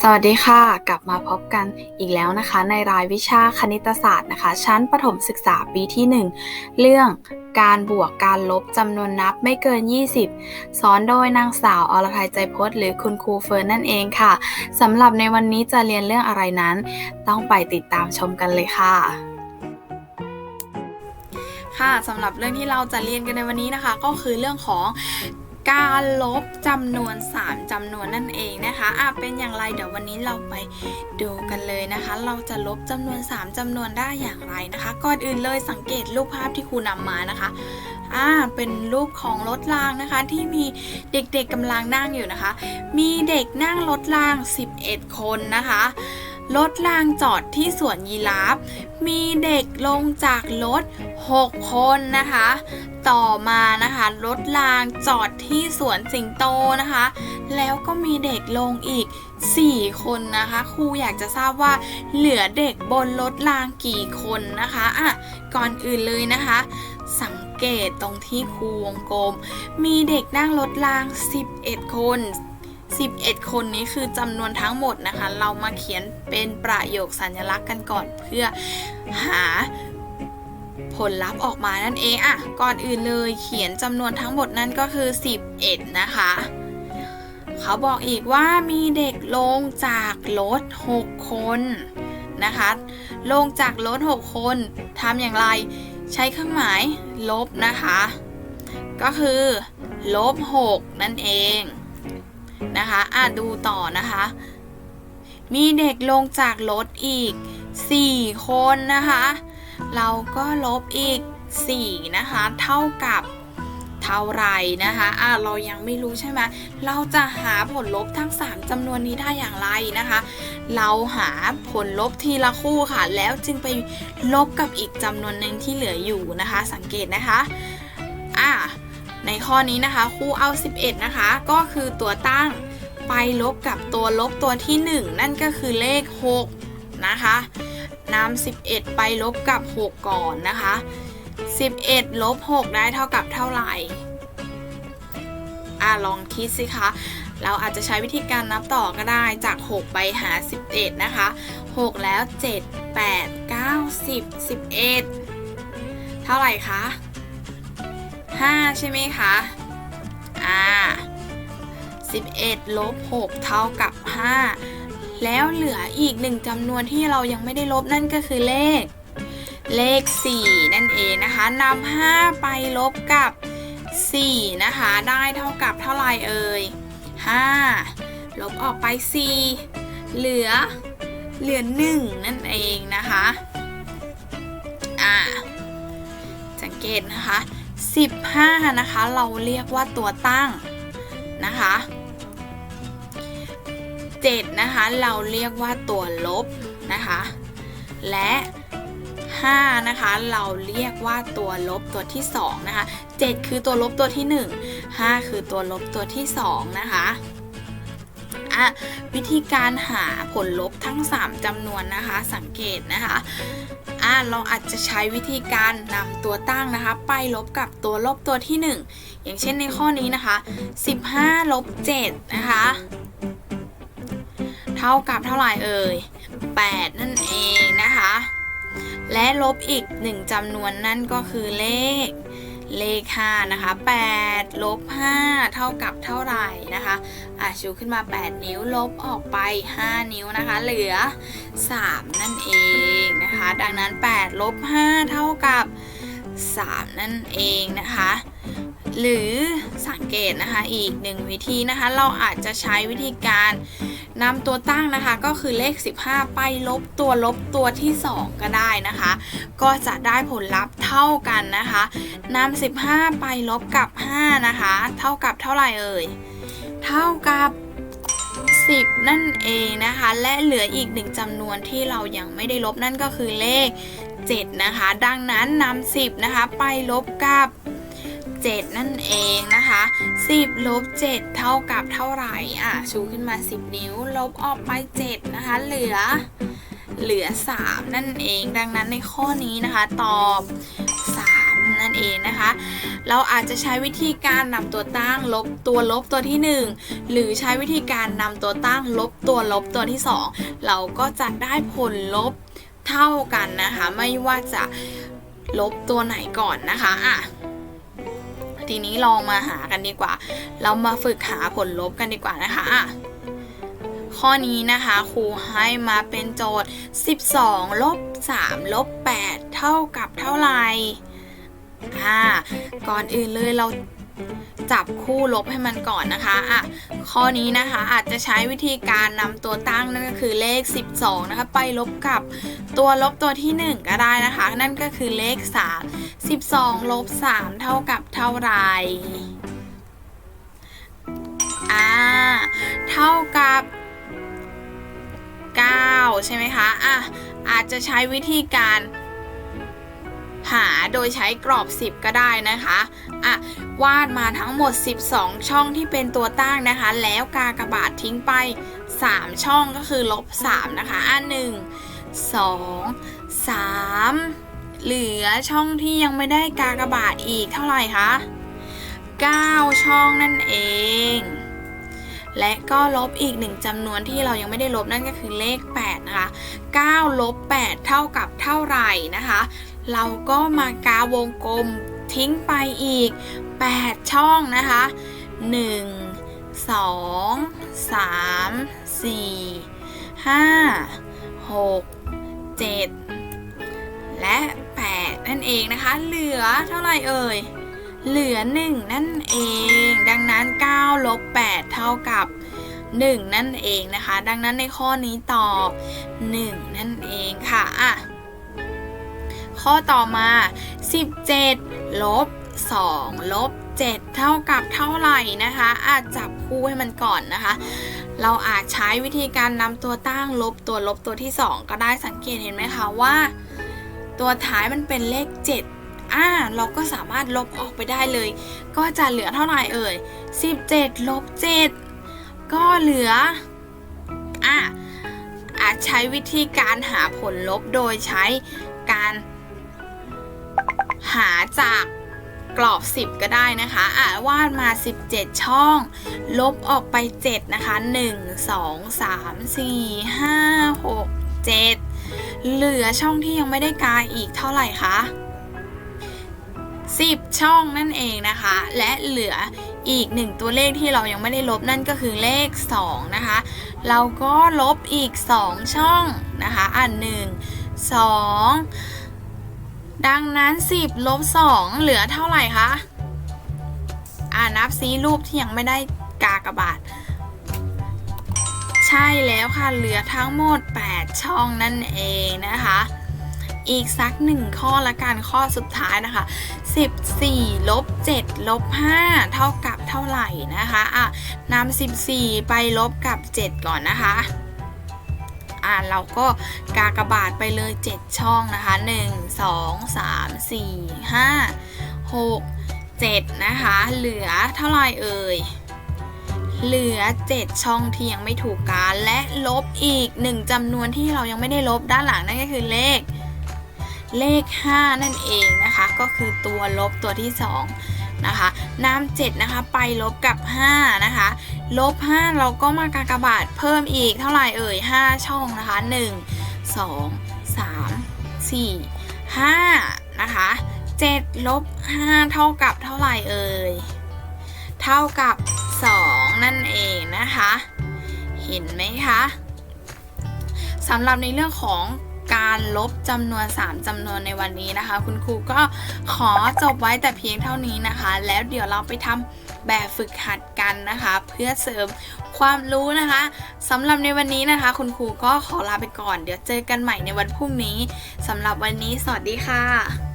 สวัสดีค่ะ กลับมาพบกันอีกแล้วนะคะ ในรายวิชาคณิตศาสตร์นะคะ ชั้นประถมศึกษาปีที่ 1 เรื่องการบวกการลบจำนวนนับไม่เกิน 20 สอนโดยนางสาวอรทัยใจพจน์หรือคุณครูเฟิร์นนั่นเองค่ะสำหรับในวันนี้จะเรียนเรื่องอะไรนั้น ต้องไปติดตามชมกันเลยค่ะค่ะสำหรับเรื่องที่เราจะเรียนกันในวันนี้นะคะ ก็คือเรื่องของ การลบจำนวน 3จำนวนนั่นเองนะคะอะเป็นอย่างไรเดี๋ยววันนี้เราไปดูกันเลยนะคะ เราจะลบจำนวน 3จำนวนได้อย่างไรนะคะ ก่อนอื่นเลยสังเกตรูปภาพที่ครูนำมานะคะอ่าเป็นรูปของรถรางนะคะ ที่มีเด็กๆกำลังนั่งอยู่นะคะ มีเด็กนั่งรถราง 11 คนนะคะ รถรางจอดที่สวนยีราฟ มีเด็กลงจากรถ 6 คนนะคะ ต่อมานะคะรถรางจอดที่สวนสิงโตนะคะ แล้วก็มีเด็กลงอีก 4 คนนะคะครูอยากจะทราบว่าเหลือเด็กบนรถรางกี่คนนะคะอะก่อนอื่นเลยนะคะ สังเกตตรงที่ครูวงกลม มีเด็กนั่งรถราง 11 คน 11 คนนี้คือจำนวนทั้งหมดนะคะ เรามาเขียนเป็นประโยคสัญลักษณ์กันก่อนเพื่อหาผลลัพธ์ออกมานั่นเองอะก่อนอื่นเลยเขียนจำนวนทั้งหมดนั่นก็คือ 11 นะคะ เขาบอกอีกว่ามีเด็กลงจากรถ6 คนนะคะ ลงจากรถ6 คนทำอย่างไรใช้เครื่องหมายลบนะคะ ก็คือลบ 6 นั่นเอง นะคะอะดูต่อนะคะ มีเด็กลงจากรถอีก 4 คนนะคะ เราก็ลบอีก 4 นะคะ เท่ากับเท่าไรนะคะอะเรายังไม่รู้ใช่ไหมเราจะหาผลลบทั้ง 3จำนวนนี้ได้อย่างไรนะคะ เราหาผลลบทีละคู่ค่ะ แล้วจึงไปลบกับอีกจำนวนหนึ่งที่เหลืออยู่นะคะ สังเกตนะคะ อะ ในข้อนี้นะคะครูเอา 11 นะคะ ก็คือตัวตั้งไปลบกับตัวลบตัวที่ 1 นั่นก็คือเลข 6 นะคะนำ11 ไปลบกับ 6 ก่อนนะคะ 11 ลบ 6 ได้เท่ากับเท่าไหร่อะลองคิดสิคะ เราอาจจะใช้วิธีการนับต่อก็ได้จาก 6 ไปหา 11 นะคะ 6 แล้ว 7 8 9 10 11 เท่าไหร่คะ 5 ใช่ไหมคะ อ่า 11 ลบ 6 เท่ากับ 5 แล้วเหลืออีกหนึ่งจำนวนที่เรายังไม่ได้ลบนั่นก็คือเลข เลข 4 นั่นเองนะคะนำ5 ไปลบกับ 4 นะคะ ได้เท่ากับเท่าไรเอ่ย 5 ลบออกไป 4 เหลือ เหลือ 1 นั่นเองนะคะ อ่าสังเกตนะคะ 15 นะคะ เราเรียกว่าตัวตั้งนะคะ7นะคะ เราเรียกว่าตัวลบนะคะ และ5นะคะ เราเรียกว่าตัวลบตัวที่2นะคะ7คือตัวลบตัวที่ 1 5 คือตัวลบตัวที่ 2 นะคะอะวิธีการหาผลลบทั้ง 3จำนวนนะคะ สังเกตนะคะ อ่าเราอาจจะใช้วิธีการนำตัวตั้งนะคะ ไปลบกับตัวลบตัวที่ 1 อย่างเช่นในข้อนี้นะคะ 15ลบ7นะคะ เท่ากับเท่าไหร่เอ่ย 8 นั่นเองนะคะ และลบอีก 1จำนวนนั่นก็คือเลข เลข 5 นะคะ8ลบ5เท่ากับเท่าไหร่นะคะอะชูขึ้นมา 8 นิ้วลบออกไป 5 นิ้วนะคะ เหลือ 3 นั่นเองนะคะ ดังนั้น8ลบ5เท่ากับ 3 นั่นเองนะคะ หรือสังเกตนะคะอีกหนึ่งวิธีนะคะ เราอาจจะใช้วิธีการนำตัวตั้งนะคะ ก็คือเลข 15 ไปลบตัวลบตัวที่ 2 ก็ได้นะคะ ก็จะได้ผลลัพธ์เท่ากันนะคะนำ15 ไปลบกับ 5 นะคะ เท่ากับเท่าไหร่เอ่ยเท่ากับ10 นั่นเองนะคะ และเหลืออีกหนึ่งจำนวนที่เรายังไม่ได้ลบนั่นก็คือเลข 7 นะคะ ดังนั้นนำ10 นะคะ ไปลบกับ 7 นั่นเองนะคะ 10ลบ7เท่ากับเท่าไหร่อะชูขึ้นมา 10 นิ้ว ลบออกไป 7 นะคะ เหลือเหลือ 3 นั่นเอง ดังนั้นในข้อนี้นะคะ ตอบ 3 นั่นเองนะคะ เราอาจจะใช้วิธีการนำตัวตั้งลบตัวลบตัวที่ 1 หรือใช้วิธีการนำตัวตั้งลบตัวลบตัวที่ 2 เราก็จะได้ผลลบเท่ากันนะคะ ไม่ว่าจะลบตัวไหนก่อนนะคะอะ ทีนี้ลองมาหากันดีกว่า เรามาฝึกหาผลลบกันดีกว่านะคะอะข้อนี้นะคะครูให้มาเป็นโจทย์ 12ลบ3ลบ8เท่ากับเท่าไหร่อ่าก่อนอื่นเลยเรา จับคู่ลบให้มันก่อนนะคะอะข้อนี้นะคะอาจจะใช้วิธีการนำตัวตั้งนั่นก็คือเลข 12 นะคะ ไปลบกับตัวลบตัวที่ 1 ก็ได้นะคะ นั่นก็คือเลข 3 12 ลบ 3 เท่ากับเท่าไหร่อ่าเท่ากับ 9 ใช่ไหมคะอะอาจจะใช้วิธีการ หาโดยใช้กรอบ 10 ก็ได้นะคะอะวาดมาทั้งหมด 12 ช่องที่เป็นตัวตั้งนะคะ แล้วกากระบาททิ้งไป 3 ช่องก็คือลบ 3 นะคะอะ1 2 3 เหลือช่องที่ยังไม่ได้กากระบาทอีกเท่าไหร่คะ9 ช่องนั่นเอง และก็ลบอีกหนึ่งจำนวนที่เรายังไม่ได้ลบนั่นก็คือเลข 8 นะคะ 9 ลบ 8 เท่ากับเท่าไหร่นะคะ เราก็มากาวงกลมทิ้งไปอีก 8 ช่องนะคะ 1 2 3 4 5 6 7 และ 8 นั่นเองนะคะ เหลือเท่าไหร่เอ่ย เหลือ 1 นั่นเอง ดังนั้น9ลบ8เท่ากับ1 นั่นเองนะคะ ดังนั้นในข้อนี้ตอบ 1 นั่นเองค่ะอะ ข้อต่อมา 17 ลบ 2 ลบ 7 เท่ากับเท่าไหร่นะคะ อาจจับคู่ให้มันก่อนนะคะ เราอาจใช้วิธีการนำตัวตั้งลบตัวลบตัวที่ 2 ก็ได้สังเกตเห็นไหมคะว่า ตัวท้ายมันเป็นเลข 7อ่าเราก็สามารถลบออกไปได้เลย ก็จะเหลือเท่าไหร่เอ่ย 17 ลบ 7 ก็เหลือ อะอาจใช้วิธีการหาผลลบโดยใช้การ หาจากกรอบ 10 ก็ได้นะคะอะวาดมา 17 ช่อง ลบออกไป 7 นะคะ 1 2 3 4 5 6 7 เหลือช่องที่ยังไม่ได้กาอีกเท่าไหร่คะ 10 ช่องนั่นเองนะคะ และเหลืออีก 1 ตัวเลขที่เรายังไม่ได้ลบนั่นก็คือเลข 2 นะคะ เราก็ลบอีก 2 ช่องนะคะ อะ 1 2 ดังนั้น 10ลบ2เหลือเท่าไหร่คะ อ่านับซีรูปที่ยังไม่ได้กากบาท ใช่แล้วค่ะ เหลือทั้งหมด 8 ช่องนั่นเองนะคะ อีกสักหนึ่งข้อละกันข้อสุดท้ายนะคะ 14ลบ7ลบ5เท่ากับเท่าไหร่นะคะ อะนำ14 ไปลบกับ 7 ก่อนนะคะ อ่าเราก็กากบาทไปเลย 7 ช่องนะคะ 1 2 3 4 5 6 7 นะคะ เหลือเท่าไหร่เอ่ยเหลือ 7 ช่องที่ยังไม่ถูกการและลบอีก 1จำนวนที่เรายังไม่ได้ลบด้านหลังนั่นก็คือเลข เลข 5 นั่นเองนะคะ ก็คือตัวลบตัวที่ 2 นะคะนำ7นะคะไปลบกับ 5 นะคะ ลบ 5 เราก็มากากบาทเพิ่มอีกเท่าไหร่เอ่ย 5 ช่องนะคะ 1 2 3 4 5 นะคะ 7 ลบ 5 เท่ากับเท่าไหร่เอ่ย เท่ากับ 2 นั่นเองนะคะ เห็นไหมคะสำหรับในเรื่องของ การลบจำนวน 3จำนวนในวันนี้นะคะ คุณครูก็ขอจบไว้แต่เพียงเท่านี้นะคะ แล้วเดี๋ยวเราไปทำแบบฝึกหัดกันนะคะ เพื่อเสริมความรู้นะคะสำหรับในวันนี้นะคะ คุณครูก็ขอลาไปก่อน เดี๋ยวเจอกันใหม่ในวันพรุ่งนี้สำหรับวันนี้ สวัสดีค่ะ